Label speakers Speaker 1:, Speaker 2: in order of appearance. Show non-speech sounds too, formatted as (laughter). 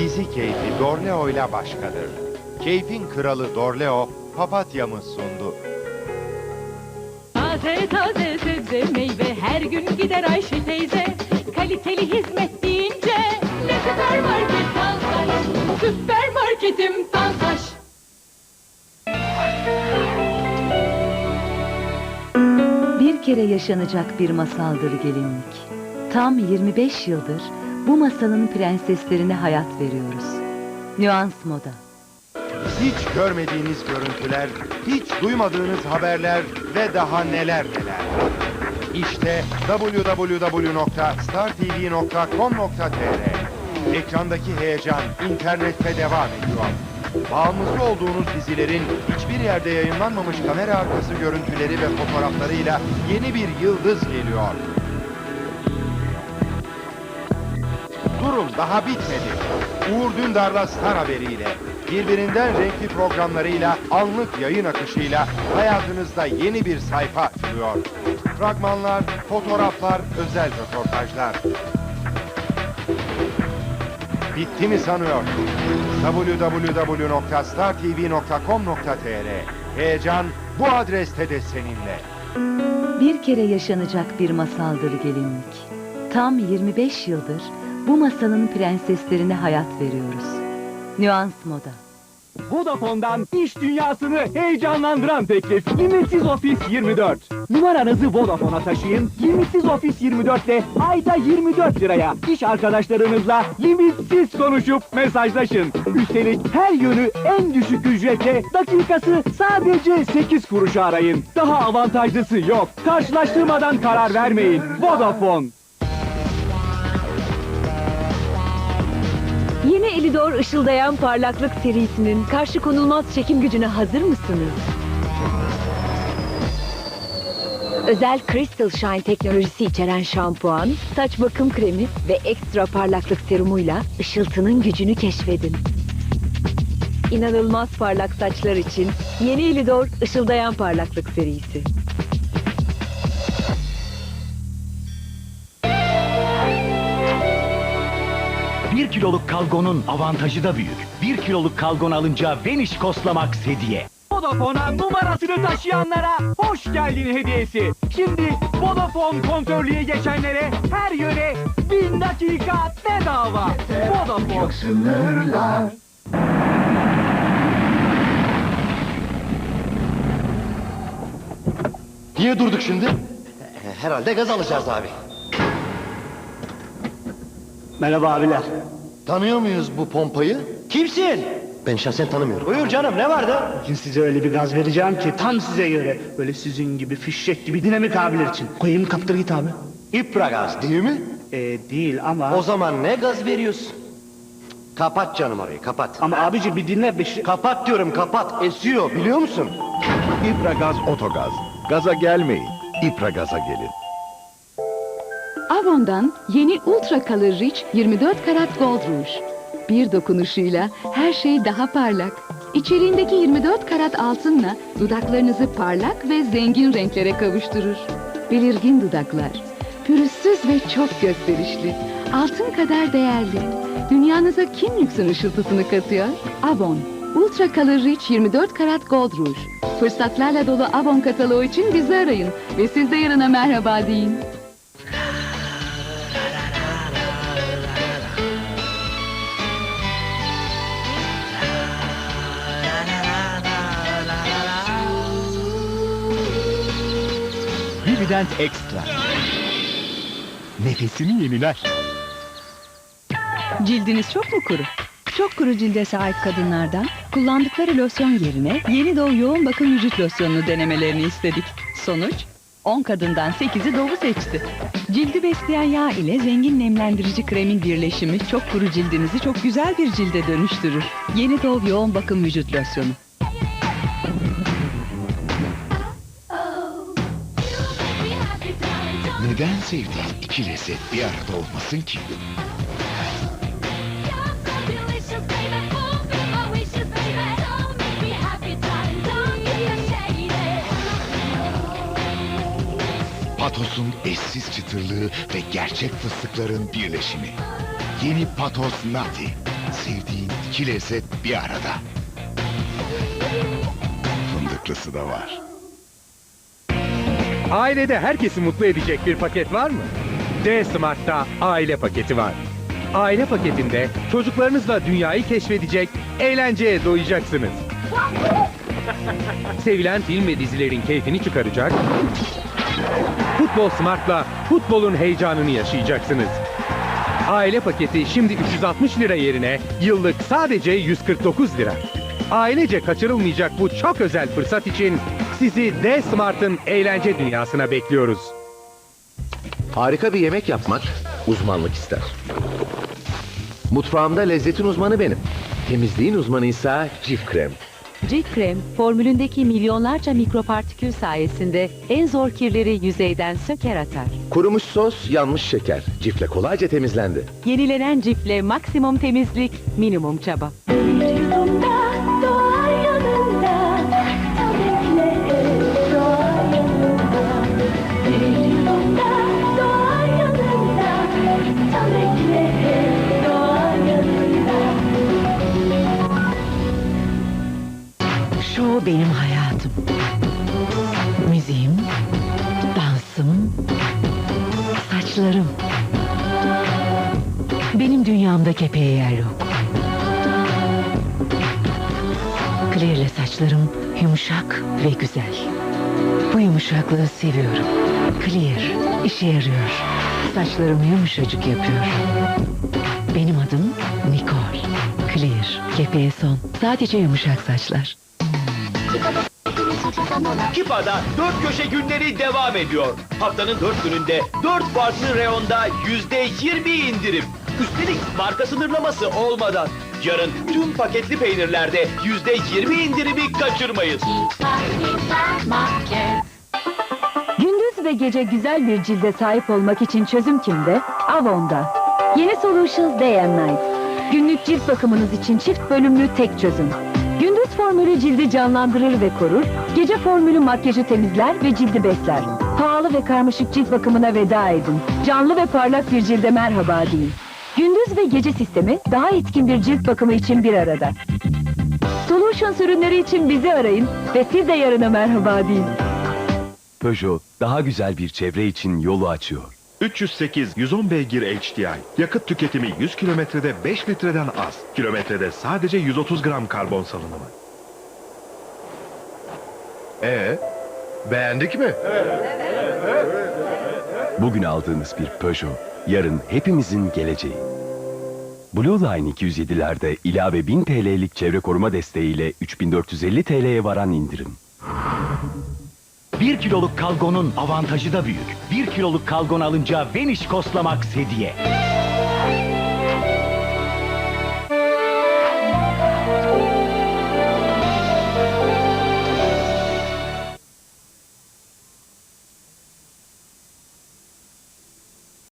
Speaker 1: Dizi keyfi Dorleo ile başkadır. Keyfin kralı Dorleo, papatyamı sundu.
Speaker 2: Taze taze sebze meyve her gün gider Ayşe teyze. Kaliteli hizmet deyince ne süpermarket Tansaç. Süpermarketim Tansaç.
Speaker 3: Bir kere yaşanacak bir masaldır gelinlik. Tam 25 yıldır bu masalın prenseslerine hayat veriyoruz. Nüans Moda.
Speaker 1: Hiç görmediğiniz görüntüler, hiç duymadığınız haberler ve daha neler neler. İşte www.startv.com.tr Ekrandaki heyecan internette devam ediyor. Bağımlısı olduğunuz dizilerin hiçbir yerde yayınlanmamış kamera arkası görüntüleri ve fotoğraflarıyla yeni bir yıldız geliyor. Durum daha bitmedi. Uğur Dündar'la Star haberiyle, birbirinden renkli programlarıyla, anlık yayın akışıyla hayatınızda yeni bir sayfa açılıyor. Fragmanlar, fotoğraflar, özel röportajlar. Bitti mi sanıyorsun? www.startv.com.tr Heyecan bu adreste de seninle.
Speaker 3: Bir kere yaşanacak bir masaldır gelinlik. Tam 25 yıldır bu masalın prenseslerine hayat veriyoruz. Nüans Moda.
Speaker 4: Vodafone'dan iş dünyasını heyecanlandıran teklif. Limitsiz Ofis 24. Numaranızı Vodafone'a taşıyın. Limitsiz Ofis 24 ile ayda 24 liraya iş arkadaşlarınızla limitsiz konuşup mesajlaşın. Üstelik her yönü en düşük ücretle dakikası sadece 8 kuruşa arayın. Daha avantajlısı yok. Karşılaştırmadan karar vermeyin. Vodafone.
Speaker 5: Yeni Elidor ışıldayan parlaklık serisinin karşı konulmaz çekim gücüne hazır mısınız? Özel Crystal Shine teknolojisi içeren şampuan, saç bakım kremi ve ekstra parlaklık serumuyla ışıltının gücünü keşfedin. İnanılmaz parlak saçlar için yeni Elidor ışıldayan parlaklık serisi.
Speaker 6: Bir kiloluk kalgonun avantajı da büyük. Bir kiloluk kalgon alınca Vanish Koslamak hediye.
Speaker 4: Vodafone'a numarasını taşıyanlara hoş geldin hediyesi. Şimdi Vodafone kontörlüğe geçenlere her yöne bin dakika bedava. Vodafone.
Speaker 7: Niye durduk şimdi? Herhalde gaz alacağız abi.
Speaker 8: Merhaba abiler.
Speaker 7: Tanıyor muyuz bu pompayı?
Speaker 8: Kimsin?
Speaker 7: Ben şahsen tanımıyorum.
Speaker 8: Buyur canım ne vardı? Bugün size öyle bir gaz vereceğim ki tam size göre. Böyle sizin gibi fişek gibi dinamik abiler için. Koyayım kaptır git abi.
Speaker 7: İpra gaz değil mi?
Speaker 8: Ee, değil ama...
Speaker 7: O zaman ne gaz veriyorsun? Kapat canım orayı kapat.
Speaker 8: Ama abici bir dinle bir şey...
Speaker 7: Kapat diyorum kapat. Esiyor biliyor musun?
Speaker 9: İpragaz Otogaz. Gaza gelmeyin. İpragaz'a gelin.
Speaker 10: Avon'dan yeni Ultra Color Rich 24 karat Gold Rouge. Bir dokunuşuyla her şey daha parlak. İçeriğindeki 24 karat altınla dudaklarınızı parlak ve zengin renklere kavuşturur. Belirgin dudaklar, pürüzsüz ve çok gösterişli, altın kadar değerli. Dünyanıza kim lüksün ışıltısını katıyor? Avon. Ultra Color Rich 24 karat Gold Rouge. Fırsatlarla dolu Avon kataloğu için bizi arayın ve siz de yarına merhaba deyin.
Speaker 6: Vivident Extra. Nefesini yeniler.
Speaker 10: Cildiniz çok mu kuru? Çok kuru cilde sahip kadınlardan kullandıkları losyon yerine yeni doğu yoğun bakım vücut losyonunu denemelerini istedik. Sonuç 10 kadından 8'i doğu seçti. Cildi besleyen yağ ile zengin nemlendirici kremin birleşimi çok kuru cildinizi çok güzel bir cilde dönüştürür. Yeni Dove yoğun bakım vücut losyonu.
Speaker 9: Neden sevdiğin iki lezzet bir arada olmasın ki? Patos'un eşsiz çıtırlığı ve gerçek fıstıkların birleşimi. Yeni Patos Nati. Sevdiğin iki lezzet bir arada. Fındıklısı da var.
Speaker 11: Ailede herkesi mutlu edecek bir paket var mı? D-Smart'ta aile paketi var. Aile paketinde çocuklarınızla dünyayı keşfedecek, eğlenceye doyacaksınız. (laughs) Sevilen film ve dizilerin keyfini çıkaracak, Futbol Smart'la futbolun heyecanını yaşayacaksınız. Aile paketi şimdi 360 lira yerine yıllık sadece 149 lira. Ailece kaçırılmayacak bu çok özel fırsat için sizi D Smart'ın eğlence dünyasına bekliyoruz.
Speaker 12: Harika bir yemek yapmak uzmanlık ister. Mutfağımda lezzetin uzmanı benim. Temizliğin uzmanı ise cif krem.
Speaker 3: Cif krem, formülündeki milyonlarca mikropartikül sayesinde en zor kirleri yüzeyden söker atar.
Speaker 12: Kurumuş sos, yanmış şeker. Cifle kolayca temizlendi.
Speaker 3: Yenilenen cifle maksimum temizlik, minimum çaba.
Speaker 13: Benim hayatım. Müziğim, dansım, saçlarım. Benim dünyamda kepeğe yer yok. Clear'le saçlarım yumuşak ve güzel. Bu yumuşaklığı seviyorum. Clear işe yarıyor. Saçlarım yumuşacık yapıyor. Benim adım Nicole. Clear, kepeğe son. Sadece yumuşak saçlar.
Speaker 6: Kipa'da dört köşe günleri devam ediyor. Haftanın dört gününde dört farklı reyonda yüzde yirmi indirim. Üstelik marka sınırlaması olmadan. Yarın tüm paketli peynirlerde yüzde yirmi indirimi kaçırmayın.
Speaker 5: Gündüz ve gece güzel bir cilde sahip olmak için çözüm kimde? Avon'da. Yeni Solutions Day and Night. Günlük cilt bakımınız için çift bölümlü tek çözüm. Formülü cildi canlandırır ve korur, gece formülü makyajı temizler ve cildi besler. Pahalı ve karmaşık cilt bakımına veda edin. Canlı ve parlak bir cilde merhaba deyin. Gündüz ve gece sistemi daha etkin bir cilt bakımı için bir arada. Solutions ürünleri için bizi arayın ve siz de yarına merhaba deyin.
Speaker 14: Peugeot daha güzel bir çevre için yolu açıyor.
Speaker 1: 308 110 beygir HDI. Yakıt tüketimi 100 kilometrede 5 litreden az. Kilometrede sadece 130 gram karbon salınımı.
Speaker 12: Ee, beğendik mi?
Speaker 14: Bugün aldığınız bir Peugeot, yarın hepimizin geleceği. Blue Line 207'lerde ilave 1000 TL'lik çevre koruma desteğiyle 3450 TL'ye varan indirim.
Speaker 6: 1 kiloluk kalgonun avantajı da büyük. 1 kiloluk kalgon alınca Vanish Koslamax hediye.